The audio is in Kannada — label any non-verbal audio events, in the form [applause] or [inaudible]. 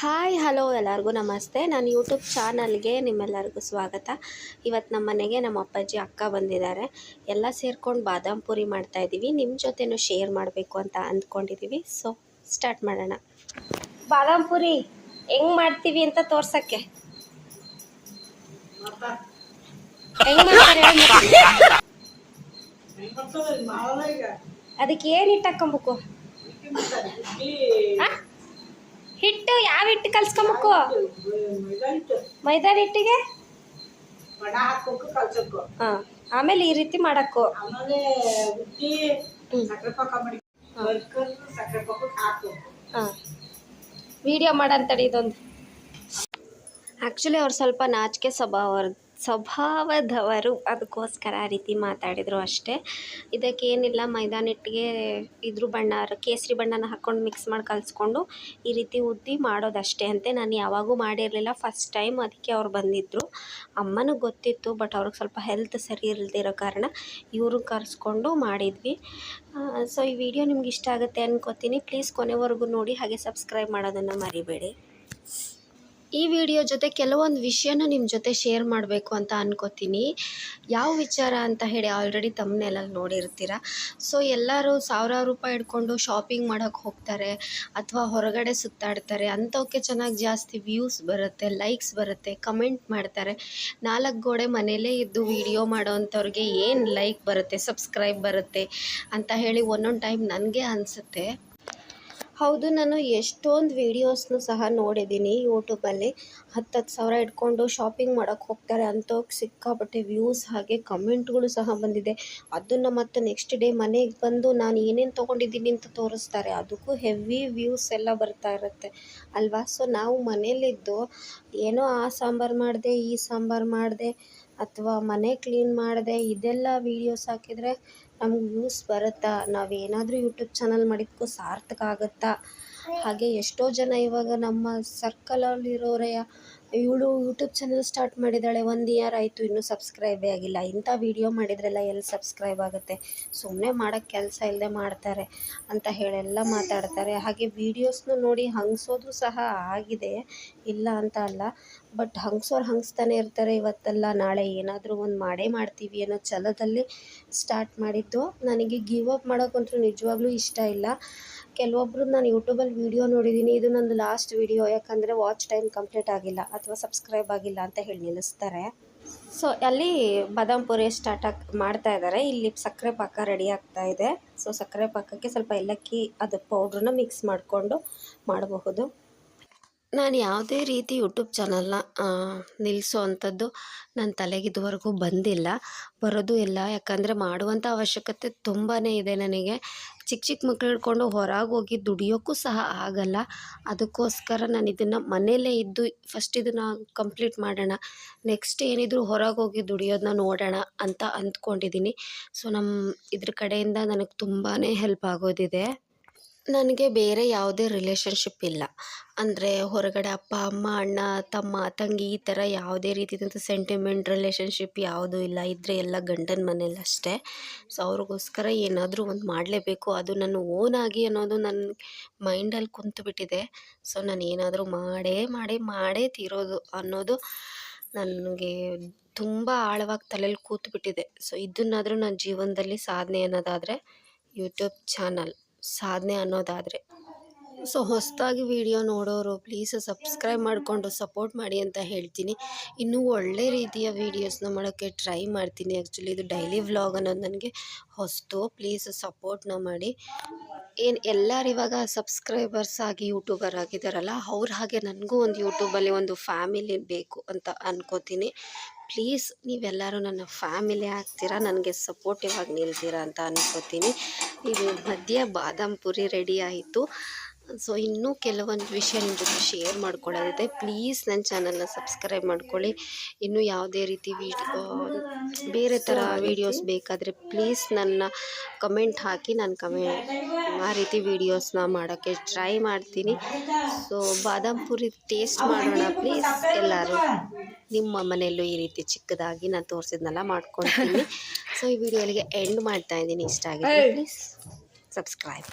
ಹಾಯ್ ಹಲೋ ಎಲ್ಲರಿಗೂ ನಮಸ್ತೆ. ನಾನು ಯೂಟ್ಯೂಬ್ ಚಾನಲ್ಗೆ ನಿಮ್ಮೆಲ್ಲರಿಗೂ ಸ್ವಾಗತ. ಇವತ್ತು ನಮ್ಮ ಮನೆಗೆ ನಮ್ಮ ಅಪ್ಪಾಜಿ ಅಕ್ಕ ಬಂದಿದ್ದಾರೆ. ಎಲ್ಲ ಸೇರ್ಕೊಂಡು ಬಾದಾಮ್ ಪೂರಿ ಮಾಡ್ತಾಯಿದ್ದೀವಿ ನಿಮ್ಮ ಜೊತೆನೂ ಶೇರ್ ಮಾಡಬೇಕು ಅಂತ ಅಂದ್ಕೊಂಡಿದ್ದೀವಿ ಸೊ ಸ್ಟಾರ್ಟ್ ಮಾಡೋಣ. ಬಾದಾಮ್ ಪೂರಿ ಹೆಂಗ್ ಮಾಡ್ತೀವಿ ಅಂತ ತೋರ್ಸಕ್ಕೆ? ಅದಕ್ಕೆ ಏನು ಇಟ್ಟಾಕೊಂಬೇಕು? ಹಿಟ್ಟು ಯಾವ ಹಿಟ್ಟು ಕಲ್ಸ್ಕೊಬೇಕು? ಮೈದಾ ಹಿಟ್ಟಿಗೆ? ಹಾಂ ಆಮೇಲೆ ಈ ರೀತಿ ಮಾಡಕ್ಕು. ಹಾಂ. ವಿಡಿಯೋ ಮಾಡಂತಡಿ ಇದೊಂದು. ಆ್ಯಕ್ಚುಲಿ ಅವ್ರು ಸ್ವಲ್ಪ ನಾಚಿಕೆ ಸ್ವಭಾವ ಸ್ವಭಾವದವರು ಅದಕ್ಕೋಸ್ಕರ ಆ ರೀತಿ ಮಾತಾಡಿದರು ಅಷ್ಟೇ. ಇದಕ್ಕೆ ಏನಿಲ್ಲ, ಮೈದಾನ ಹಿಟ್ಟಿಗೆ ಇದ್ರ ಬಣ್ಣ, ಕೇಸರಿ ಬಣ್ಣನ ಹಾಕ್ಕೊಂಡು ಮಿಕ್ಸ್ ಮಾಡಿ ಕಲಿಸ್ಕೊಂಡು ಈ ರೀತಿ ಉದ್ದಿ ಮಾಡೋದಷ್ಟೇ ಅಂತೆ. ನಾನು ಯಾವಾಗೂ ಮಾಡಿರಲಿಲ್ಲ ಫಸ್ಟ್ ಟೈಮ್ ಅದಕ್ಕೆ ಅವ್ರು ಬಂದಿದ್ದರು ಅಮ್ಮನಿಗೆ ಗೊತ್ತಿತ್ತು ಬಟ್ ಅವ್ರಿಗೆ ಸ್ವಲ್ಪ ಹೆಲ್ತ್ ಸರಿ ಇಲ್ಲದಿರೋ ಕಾರಣ ಇವರು ಕರೆಸ್ಕೊಂಡು ಮಾಡಿದ್ವಿ. ಸೊ ಈ ವಿಡಿಯೋ ನಿಮ್ಗೆ ಇಷ್ಟ ಆಗುತ್ತೆ ಅನ್ಕೋತೀನಿ. ಪ್ಲೀಸ್ ಕೊನೆವರೆಗೂ ನೋಡಿ, ಹಾಗೆ ಸಬ್ಸ್ಕ್ರೈಬ್ ಮಾಡೋದನ್ನು ಮರಿಬೇಡಿ. ಈ ವಿಡಿಯೋ ಜೊತೆ ಕೆಲವೊಂದು ವಿಷಯನ ನಿಮ್ಮ ಜೊತೆ ಶೇರ್ ಮಾಡಬೇಕು ಅಂತ ಅನ್ಕೋತೀನಿ. ಯಾವ ವಿಚಾರ ಅಂತ ಹೇಳಿ ಆಲ್ರೆಡಿ ತಮ್ಮನೆಲ್ಲಲ್ಲಿ ನೋಡಿರ್ತೀರ? ಸೊ ಎಲ್ಲರೂ ಸಾವಿರಾರು ರೂಪಾಯಿ ಇಟ್ಕೊಂಡು ಶಾಪಿಂಗ್ ಮಾಡೋಕ್ಕೆ ಹೋಗ್ತಾರೆ, ಅಥವಾ ಹೊರಗಡೆ ಸುತ್ತಾಡ್ತಾರೆ ಅಂಥವಕ್ಕೆ ಚೆನ್ನಾಗಿ ಜಾಸ್ತಿ ವ್ಯೂಸ್ ಬರುತ್ತೆ ಲೈಕ್ಸ್ ಬರುತ್ತೆ ಕಮೆಂಟ್ ಮಾಡ್ತಾರೆ. ನಾಲ್ಕು ಗೋಡೆ ಮನೆಯಲ್ಲೇ ಇದ್ದು ವಿಡಿಯೋ ಮಾಡೋವಂಥವ್ರಿಗೆ ಏನು ಲೈಕ್ ಬರುತ್ತೆ ಸಬ್ಸ್ಕ್ರೈಬ್ ಬರುತ್ತೆ ಅಂತ ಹೇಳಿ ಒಂದೊಂದು ಟೈಮ್ ನನಗೆ ಅನಿಸುತ್ತೆ. ಹೌದು, ನಾನು ಎಷ್ಟೊಂದು ವೀಡಿಯೋಸ್ನು ಸಹ ನೋಡಿದ್ದೀನಿ ಯೂಟ್ಯೂಬಲ್ಲಿ ಹತ್ತತ್ತು ಸಾವಿರ ಇಟ್ಕೊಂಡು ಶಾಪಿಂಗ್ ಮಾಡೋಕ್ಕೆ ಹೋಗ್ತಾರೆ ಅಂಥವ್ಕೆ ಸಿಕ್ಕಾಪಟ್ಟೆ ವ್ಯೂಸ್ ಹಾಗೆ ಕಮೆಂಟ್ಗಳು ಸಹ ಬಂದಿದೆ. ಅದನ್ನು ಮತ್ತು ನೆಕ್ಸ್ಟ್ ಡೇ ಮನೆಗೆ ಬಂದು ನಾನು ಏನೇನು ತೊಗೊಂಡಿದ್ದೀನಿ ಅಂತ ತೋರಿಸ್ತಾರೆ. ಅದಕ್ಕೂ ಹೆವಿ ವ್ಯೂಸ್ ಎಲ್ಲ ಬರ್ತಾ ಇರುತ್ತೆ. ಅಲ್ವಾ? ಸೊ ನಾವು ಮನೇಲಿದ್ದು ಏನೋ ಆ ಸಾಂಬಾರು ಮಾಡಿದೆ, ಈ ಸಾಂಬಾರು ಮಾಡಿದೆ, ಅಥವಾ ಮನೆ ಕ್ಲೀನ್ ಮಾಡಿದೆ, ಇದೆಲ್ಲ ವೀಡಿಯೋಸ್ ಹಾಕಿದರೆ ನಮ್ಗೆ ವ್ಯೂಸ್ ಬರುತ್ತಾ? ನಾವೇನಾದರೂ ಯೂಟ್ಯೂಬ್ ಚಾನಲ್ ಮಾಡಿದ್ದಕ್ಕೂ ಸಾರ್ಥಕ ಆಗುತ್ತಾ? ಹಾಗೆ ಎಷ್ಟೋ ಜನ ಇವಾಗ ನಮ್ಮ ಸರ್ಕಲಲ್ಲಿರೋರೇ ಇವಳು ಯೂಟ್ಯೂಬ್ ಚಾನಲ್ ಸ್ಟಾರ್ಟ್ ಮಾಡಿದ್ದಾಳೆ, ಒಂದು ಇಯರ್ ಆಯಿತು, ಇನ್ನೂ ಸಬ್ಸ್ಕ್ರೈಬೇ ಆಗಿಲ್ಲ. ಇಂಥ ವೀಡಿಯೋ ಮಾಡಿದ್ರೆಲ್ಲ ಎಲ್ಲಿ ಸಬ್ಸ್ಕ್ರೈಬ್ ಆಗುತ್ತೆ? ಸುಮ್ಮನೆ ಮಾಡೋಕ್ಕೆ ಕೆಲಸ ಇಲ್ಲದೆ ಮಾಡ್ತಾರೆ ಅಂತ ಹೇಳೆಲ್ಲ ಮಾತಾಡ್ತಾರೆ. ಹಾಗೆ ವೀಡಿಯೋಸ್ನು ನೋಡಿ ಹಂಗ್ಸೋದು ಸಹ ಆಗಿದೆ. ಇಲ್ಲ ಅಂತ ಅಲ್ಲ ಬಟ್ ಹಂಗ್ಸೋರು ಹಂಗ್ಸ್ತಾನೆ ಇರ್ತಾರೆ ಇವತ್ತಲ್ಲ, ನಾಳೆ ಏನಾದರೂ ಒಂದು ಮಾಡೇ ಮಾಡ್ತೀವಿ ಅನ್ನೋ ಛಲದಲ್ಲಿ ಸ್ಟಾರ್ಟ್ ಮಾಡಿದ್ದು. ನನಗೆ ಗಿವ್ ಅಪ್ ಮಾಡೋಕ್ಕಂತೂ ನಿಜವಾಗ್ಲೂ ಇಷ್ಟ ಇಲ್ಲ. ಕೆಲವೊಬ್ರು ನಾನು ಯೂಟ್ಯೂಬಲ್ಲಿ ವೀಡಿಯೋ ನೋಡಿದ್ದೀನಿ ಇದು ನಂದು ಲಾಸ್ಟ್ ವೀಡಿಯೋ ಯಾಕಂದರೆ ವಾಚ್ ಟೈಮ್ ಕಂಪ್ಲೀಟ್ ಆಗಿಲ್ಲ. ಅಥವಾ ಸಬ್ಸ್ಕ್ರೈಬ್ ಆಗಿಲ್ಲ ಅಂತ ಹೇಳಿ ನಿಲ್ಲಿಸ್ತಾರೆ. ಸೊ ಅಲ್ಲಿ ಬಾದಾಮ್ ಪೂರಿ ಸ್ಟಾರ್ಟ್ ಆಗಿ ಮಾಡ್ತಾ ಇದ್ದಾರೆ ಇಲ್ಲಿ ಸಕ್ಕರೆ ಪಾಕ ರೆಡಿ ಆಗ್ತಾ ಇದೆ. ಸೊ ಸಕ್ಕರೆ ಪಾಕಕ್ಕೆ ಸ್ವಲ್ಪ ಏಲಕ್ಕಿ, ಅದು ಪೌಡ್ರನ್ನ ಮಿಕ್ಸ್ ಮಾಡಿಕೊಂಡು ಮಾಡಬಹುದು. ನಾನು ಯಾವುದೇ ರೀತಿ ಯೂಟ್ಯೂಬ್ ಚಾನಲ್ನ ನಿಲ್ಲಿಸೋ ಅಂಥದ್ದು ನನ್ನ ತಲೆಗೆ ಬಂದಿಲ್ಲ. ಬರೋದು ಇಲ್ಲ. ಯಾಕಂದರೆ ಮಾಡುವಂಥ ಅವಶ್ಯಕತೆ ತುಂಬಾ ಇದೆ ನನಗೆ. ಚಿಕ್ಕ ಚಿಕ್ಕ ಮಕ್ಳು ಹಿಡ್ಕೊಂಡು ಹೊರಗೆ ಹೋಗಿ ದುಡಿಯೋಕ್ಕೂ ಸಹ ಆಗಲ್ಲ. ಅದಕ್ಕೋಸ್ಕರ ನಾನು ಇದನ್ನು ಮನೆಯಲ್ಲೇ ಇದ್ದು ಫಸ್ಟ್ ಇದನ್ನು ಕಂಪ್ಲೀಟ್ ಮಾಡೋಣ. ನೆಕ್ಸ್ಟ್ ಏನಿದ್ರು ಹೊರಗೆ ಹೋಗಿ ದುಡಿಯೋದನ್ನ ನೋಡೋಣ ಅಂತ ಅಂದ್ಕೊಂಡಿದ್ದೀನಿ. ಸೊ ನಮ್ಮ ಇದ್ರ ಕಡೆಯಿಂದ ನನಗೆ ತುಂಬಾ ಹೆಲ್ಪ್ ಆಗೋದಿದೆ. ನನಗೆ ಬೇರೆ ಯಾವುದೇ ರಿಲೇಶನ್ಶಿಪ್ ಇಲ್ಲ. ಅಂದರೆ ಹೊರಗಡೆ ಅಪ್ಪ, ಅಮ್ಮ, ಅಣ್ಣ, ತಮ್ಮ, ತಂಗಿ ಈ ಥರ ಯಾವುದೇ ರೀತಿಯಾದಂಥ ಸೆಂಟಿಮೆಂಟ್ ರಿಲೇಷನ್ಶಿಪ್ ಯಾವುದೂ ಇಲ್ಲ. ಇದ್ದರೆ ಎಲ್ಲ ಗಂಡನ ಮನೇಲಿ ಅಷ್ಟೇ. ಸೊ ಅವ್ರಿಗೋಸ್ಕರ ಏನಾದರೂ ಒಂದು ಮಾಡಲೇಬೇಕು. ಅದು ನನ್ನ ಓನ್ ಆಗಿ ಅನ್ನೋದು ನನ್ನ ಮೈಂಡಲ್ಲಿ ಕುಂತುಬಿಟ್ಟಿದೆ ಸೊ ನಾನು ಏನಾದರೂ ಮಾಡೇ ಮಾಡೇ ಮಾಡೇ ತೀರೋದು ಅನ್ನೋದು ನನಗೆ ತುಂಬ ಆಳವಾಗಿ ತಲೆಯಲ್ಲಿ ಕೂತ್ಬಿಟ್ಟಿದೆ. ಸೊ ಇದನ್ನಾದರೂ ನನ್ನ ಜೀವನದಲ್ಲಿ ಸಾಧನೆ ಅನ್ನೋದಾದರೆ ಯೂಟ್ಯೂಬ್ ಚಾನಲ್ ಸಾಧನೆ ಅನ್ನೋದಾದರೆ. ಸೊ ಹೊಸದಾಗಿ ವಿಡಿಯೋ ನೋಡೋರು ಪ್ಲೀಸ್ ಸಬ್ಸ್ಕ್ರೈಬ್ ಮಾಡಿಕೊಂಡು ಸಪೋರ್ಟ್ ಮಾಡಿ ಅಂತ ಹೇಳ್ತೀನಿ. ಇನ್ನೂ ಒಳ್ಳೆ ರೀತಿಯ ವೀಡಿಯೋಸ್ನ ಮಾಡೋಕ್ಕೆ ಟ್ರೈ ಮಾಡ್ತೀನಿ. ಆ್ಯಕ್ಚುಲಿ ಇದು ಡೈಲಿ ವ್ಲಾಗ್ ಅನ್ನೋದು ನನಗೆ ಹೊಸತು. ಪ್ಲೀಸ್ ಸಪೋರ್ಟ್ನ ಮಾಡಿ. ಏನು ಎಲ್ಲರೂ ಇವಾಗ ಸಬ್ಸ್ಕ್ರೈಬರ್ಸ್ ಆಗಿ ಯೂಟ್ಯೂಬರ್ ಆಗಿದ್ದಾರಲ್ಲ ಅವ್ರ ಹಾಗೆ ನನಗೂ ಒಂದು ಯೂಟ್ಯೂಬಲ್ಲಿ ಒಂದು ಫ್ಯಾಮಿಲಿ ಬೇಕು ಅಂತ ಅಂದ್ಕೋತೀನಿ ಪ್ಲೀಸ್ ನೀವೆಲ್ಲರೂ ನನ್ನ ಫ್ಯಾಮಿಲಿ ಆಗ್ತೀರಾ? ನನಗೆ ಸಪೋರ್ಟಿವ್ ಆಗಿ ನಿಲ್ತೀರಾ ಅಂತ ಅನ್ಕೋತೀನಿ. ಇದು ಮಧ್ಯೆ ಬಾದಾಮ್ ಪುರಿ ರೆಡಿ ಆಯಿತು. ಸೊ ಇನ್ನೂ ಕೆಲವೊಂದು ವಿಷಯ ನಿಮ್ಮ ಜೊತೆ ಶೇರ್ ಮಾಡ್ಕೊಳ್ಳೋದಿದೆ. ಪ್ಲೀಸ್ ನನ್ನ ಚಾನಲ್ನ ಸಬ್ಸ್ಕ್ರೈಬ್ ಮಾಡ್ಕೊಳ್ಳಿ. ಇನ್ನೂ ಯಾವುದೇ ರೀತಿ ವಿಡಿಯೋ ಬೇರೆ ಥರ ವೀಡಿಯೋಸ್ ಬೇಕಾದರೆ ಪ್ಲೀಸ್ ನನ್ನ ಕಮೆಂಟ್ ಹಾಕಿ. ನಾನು ಕಮೆ ಆ ರೀತಿ ವೀಡಿಯೋಸ್ನ ಮಾಡೋಕ್ಕೆ ಟ್ರೈ ಮಾಡ್ತೀನಿ. ಸೊ ಬಾದಾಮ್ ಪುರಿ ಟೇಸ್ಟ್ ಮಾಡೋಣ ಪ್ಲೀಸ್ ಎಲ್ಲರೂ ನಿಮ್ಮ ಮನೆಯಲ್ಲೂ ಈ ರೀತಿ ಚಿಕ್ಕದಾಗಿ ನಾನು ತೋರಿಸಿದ್ನೆಲ್ಲ ಮಾಡ್ಕೊಳ್ತೀನಿ. [laughs] ಸೊ ಈ ವಿಡಿಯೋ ಅಲ್ಲಿಗೆ ಎಂಡ್ ಮಾಡ್ತಾ ಇದ್ದೀನಿ. ಇಷ್ಟ ಆಗಿದೆ ಪ್ಲೀಸ್ ಸಬ್ಸ್ಕ್ರೈಬ್